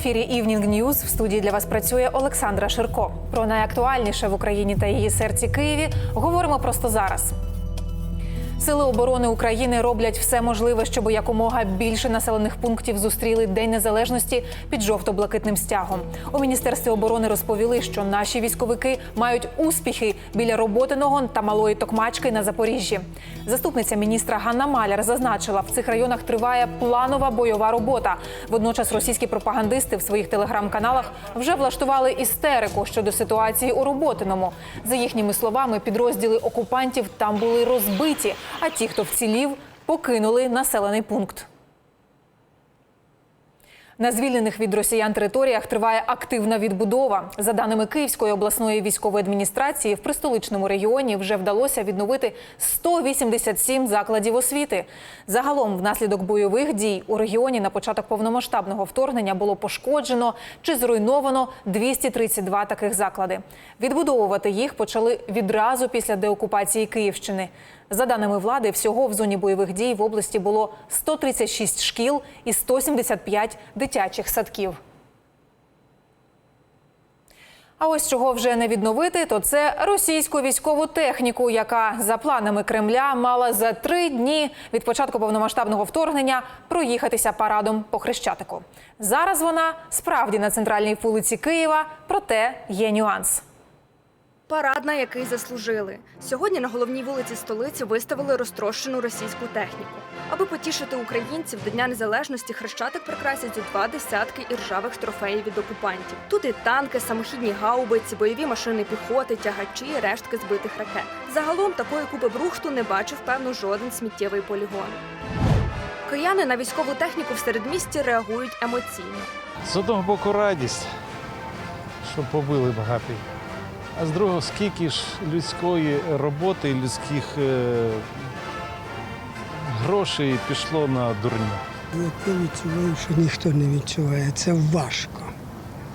Ефірі Evening News в студії для вас працює Олександра Ширко. Про найактуальніше в Україні та її серці Києві говоримо просто зараз. Сили оборони України роблять все можливе, щоб якомога більше населених пунктів зустріли День Незалежності під жовто-блакитним стягом. У міністерстві оборони розповіли, що наші військовики мають успіхи біля роботиного та малої токмачки на Запоріжжі. Заступниця міністра Ганна Маляр зазначила, в цих районах триває планова бойова робота. Водночас російські пропагандисти в своїх телеграм-каналах вже влаштували істерику щодо ситуації у роботиному. За їхніми словами, підрозділи окупантів там були розбиті, а ті, хто вцілів, покинули населений пункт. На звільнених від росіян територіях триває активна відбудова. За даними Київської обласної військової адміністрації, в пристоличному регіоні вже вдалося відновити 187 закладів освіти. Загалом, внаслідок бойових дій у регіоні на початок повномасштабного вторгнення було пошкоджено чи зруйновано 232 таких заклади. Відбудовувати їх почали відразу після деокупації Київщини. За даними влади, всього в зоні бойових дій в області було 136 шкіл і 175 дитячих садків. А ось чого вже не відновити, то це російську військову техніку, яка за планами Кремля мала за три дні від початку повномасштабного вторгнення проїхатися парадом по хрещатику. Зараз вона справді на центральній вулиці Києва, проте є нюанс. Парад, на який заслужили. Сьогодні на головній вулиці столиці виставили розтрощену російську техніку. Аби потішити українців до Дня Незалежності хрещатик прикрасять зо два десятки іржавих трофеїв від окупантів. Тут і танки, самохідні гаубиці, бойові машини піхоти, тягачі, рештки збитих ракет. Загалом такої купи брухту не бачив певно жоден сміттєвий полігон. Кияни на військову техніку в середмісті реагують емоційно. З одного боку радість, що побили багатий. А з другого, скільки ж людської роботи, людських е, грошей пішло на дурню. Я відчуваю, що ніхто не відчуває. Це важко.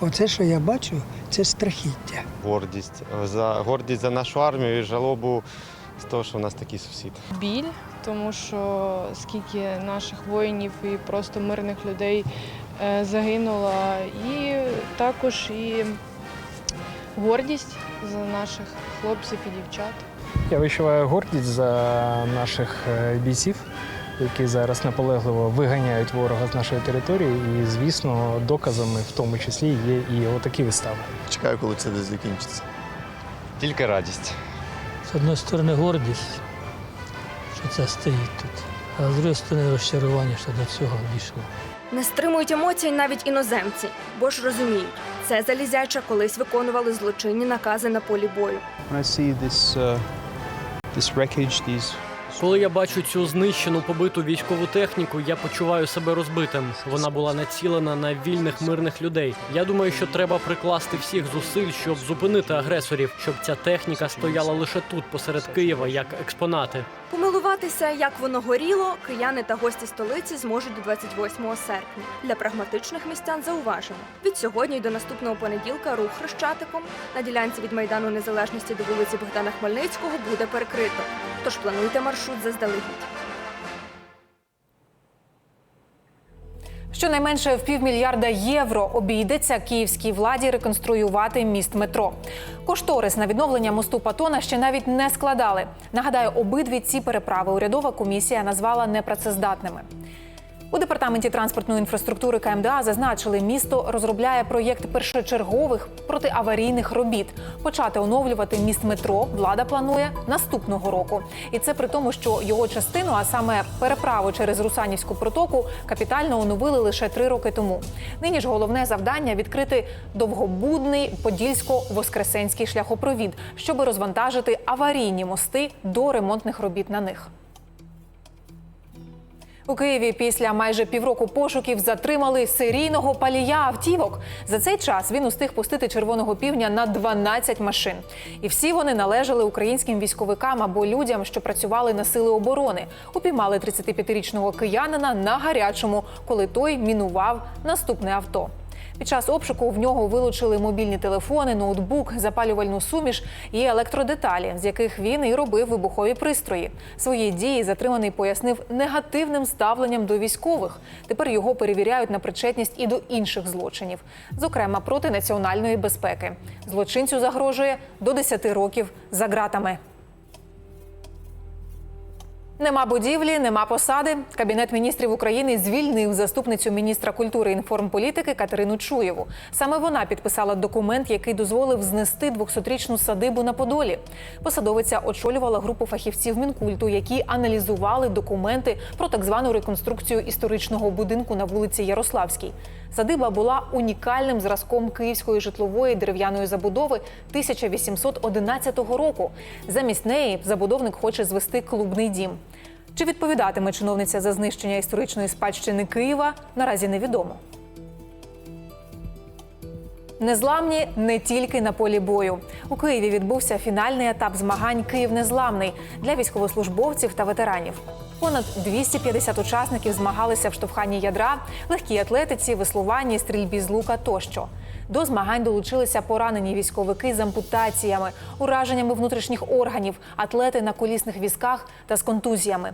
Оце, що я бачу, це страхіття. гордість за гордість за нашу армію і жалобу з того, що в нас такий сусід. біль, тому що скільки наших воїнів і просто мирних людей е, загинуло, і також і гордість за наших хлопців і дівчат. Я відчуваю гордість за наших е, бійців, які зараз наполегливо виганяють ворога з нашої території. І, звісно, доказами в тому числі є і отакі вистави. Чекаю, коли це десь закінчиться. Тільки радість. З одної сторони гордість, що це стоїть тут, а з іншої сторони розчарування, що до цього дійшло. Не стримують емоцій навіть іноземці, бо ж розуміють, це залізяча колись виконували злочинні накази на полі бою. Uh, Коли я бачу цю знищену побиту військову техніку, я почуваю себе розбитим. Вона була націлена на вільних мирних людей. Я думаю, що треба прикласти всіх зусиль, щоб зупинити агресорів, щоб ця техніка стояла лише тут, посеред Києва, як експонати. Помилуватися, як воно горіло, кияни та гості столиці зможуть до 28 серпня. Для прагматичних містян зауважимо. Від сьогодні й до наступного понеділка рух хрещатиком на ділянці від Майдану Незалежності до вулиці Богдана Хмельницького буде перекрито. Тож плануйте маршрут заздалегідь. Щонайменше в півмільярда євро обійдеться київській владі реконструювати міст метро. Кошторис на відновлення мосту Патона ще навіть не складали. Нагадаю, обидві ці переправи урядова комісія назвала непрацездатними. У департаменті транспортної інфраструктури КМДА зазначили, місто розробляє проєкт першочергових протиаварійних робіт. Почати оновлювати міст метро влада планує наступного року. І це при тому, що його частину, а саме переправу через Русанівську протоку, капітально оновили лише три роки тому. Нині ж головне завдання відкрити довгобудний подільсько-воскресенський шляхопровід, щоб розвантажити аварійні мости до ремонтних робіт на них. У Києві після майже півроку пошуків затримали серійного палія автівок. За цей час він устиг пустити червоного півня на 12 машин. І всі вони належали українським військовикам або людям, що працювали на сили оборони. Упіймали 35-річного киянина на гарячому, коли той мінував наступне авто. Під час обшуку в нього вилучили мобільні телефони, ноутбук, запалювальну суміш і електродеталі, з яких він і робив вибухові пристрої. Свої дії затриманий пояснив негативним ставленням до військових. Тепер його перевіряють на причетність і до інших злочинів, зокрема проти національної безпеки. Злочинцю загрожує до 10 років за ґратами. Нема будівлі, нема посади. Кабінет міністрів України звільнив заступницю міністра культури і інформполітики Катерину Чуєву. Саме вона підписала документ, який дозволив знести 200-річну садибу на Подолі. Посадовиця очолювала групу фахівців мінкульту, які аналізували документи про так звану реконструкцію історичного будинку на вулиці Ярославській. Садиба була унікальним зразком київської житлової дерев'яної забудови 1811 року. Замість неї забудовник хоче звести клубний дім. Чи відповідатиме чиновниця за знищення історичної спадщини Києва, наразі невідомо. Незламні не тільки на полі бою. У Києві відбувся фінальний етап змагань Київ незламний для військовослужбовців та ветеранів. Понад 250 учасників змагалися в штовханні ядра, легкій атлетиці, веслуванні, стрільбі з лука тощо. До змагань долучилися поранені військовики з ампутаціями, ураженнями внутрішніх органів, атлети на колісних візках та з контузіями.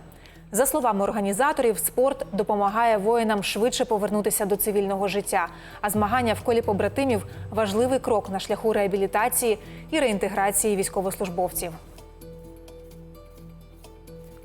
За словами організаторів, спорт допомагає воїнам швидше повернутися до цивільного життя. А змагання в колі побратимів важливий крок на шляху реабілітації і реінтеграції військовослужбовців.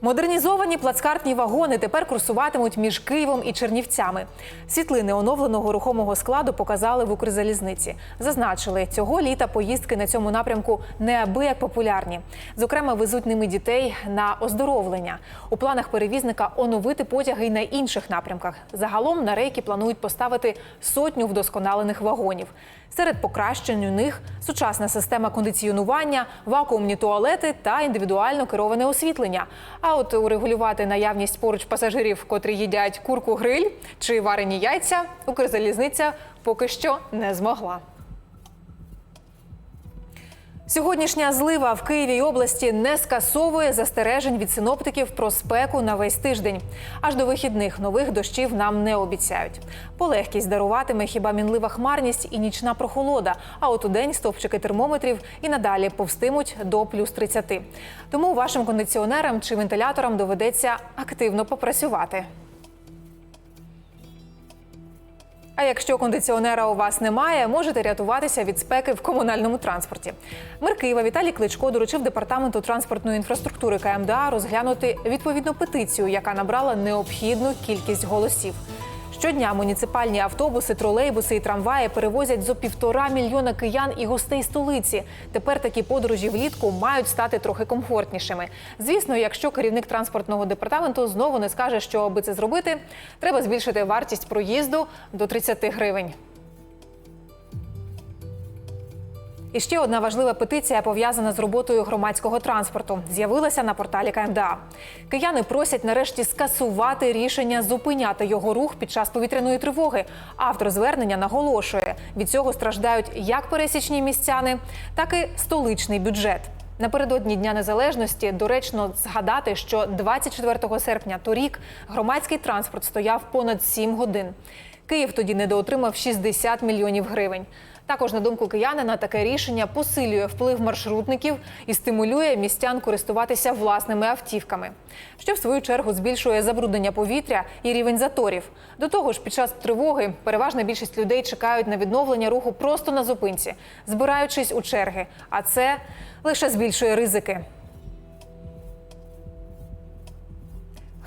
Модернізовані плацкартні вагони тепер курсуватимуть між Києвом і Чернівцями. Світлини оновленого рухомого складу показали в Укрзалізниці. Зазначили, цього літа поїздки на цьому напрямку неабияк популярні. Зокрема, везуть ними дітей на оздоровлення. У планах перевізника оновити потяги й на інших напрямках. Загалом на рейки планують поставити сотню вдосконалених вагонів. Серед покращень у них сучасна система кондиціонування, вакуумні туалети та індивідуально кероване освітлення. А от урегулювати наявність поруч пасажирів, котрі їдять курку гриль чи варені яйця, Укрзалізниця поки що не змогла. Сьогоднішня злива в Києві області не скасовує застережень від синоптиків про спеку на весь тиждень. Аж до вихідних нових дощів нам не обіцяють. Полегкість даруватиме хіба мінлива хмарність і нічна прохолода. А от у день стовпчики термометрів і надалі повстимуть до плюс 30. Тому вашим кондиціонерам чи вентиляторам доведеться активно попрацювати. А якщо кондиціонера у вас немає, можете рятуватися від спеки в комунальному транспорті. Мир Києва Віталій Кличко доручив департаменту транспортної інфраструктури КМДА розглянути відповідну петицію, яка набрала необхідну кількість голосів. Щодня муніципальні автобуси, тролейбуси і трамваї перевозять зо півтора мільйона киян і гостей столиці. Тепер такі подорожі влітку мають стати трохи комфортнішими. Звісно, якщо керівник транспортного департаменту знову не скаже, що аби це зробити, треба збільшити вартість проїзду до 30 гривень. І ще одна важлива петиція пов'язана з роботою громадського транспорту. З'явилася на порталі КМДА. Кияни просять нарешті скасувати рішення зупиняти його рух під час повітряної тривоги. Автор звернення наголошує, від цього страждають як пересічні містяни, так і столичний бюджет. Напередодні Дня Незалежності доречно згадати, що 24 серпня торік громадський транспорт стояв понад 7 годин. Київ тоді недоотримав 60 мільйонів гривень. Також, на думку киянина, таке рішення посилює вплив маршрутників і стимулює містян користуватися власними автівками, що в свою чергу збільшує забруднення повітря і рівень заторів. До того ж, під час тривоги переважна більшість людей чекають на відновлення руху просто на зупинці, збираючись у черги. А це лише збільшує ризики.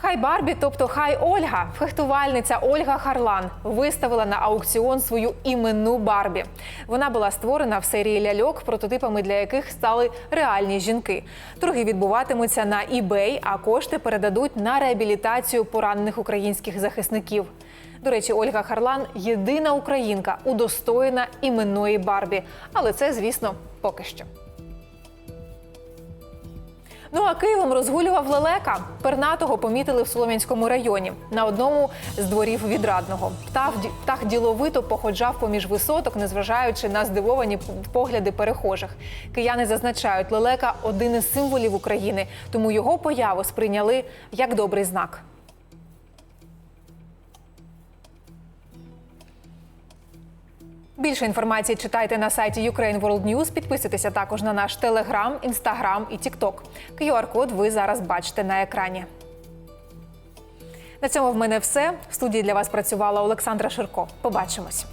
Хай Барбі, тобто хай Ольга, фехтувальниця Ольга Харлан, виставила на аукціон свою іменну Барбі. Вона була створена в серії ляльок, прототипами для яких стали реальні жінки. Торги відбуватимуться на eBay, а кошти передадуть на реабілітацію поранених українських захисників. До речі, Ольга Харлан єдина українка, удостоєна іменної Барбі. Але це, звісно, поки що. Ну а Києвом розгулював лелека. Пернатого помітили в Солом'янському районі на одному з дворів відрадного. Птах, діловито походжав поміж висоток, незважаючи на здивовані погляди перехожих. Кияни зазначають, лелека один із символів України, тому його появу сприйняли як добрий знак. Більше інформації читайте на сайті Ukraine World News. Підписуйтеся також на наш Телеграм, Інстаграм і Тікток. QR-код ви зараз бачите на екрані. На цьому в мене все. В студії для вас працювала Олександра Ширко. Побачимось.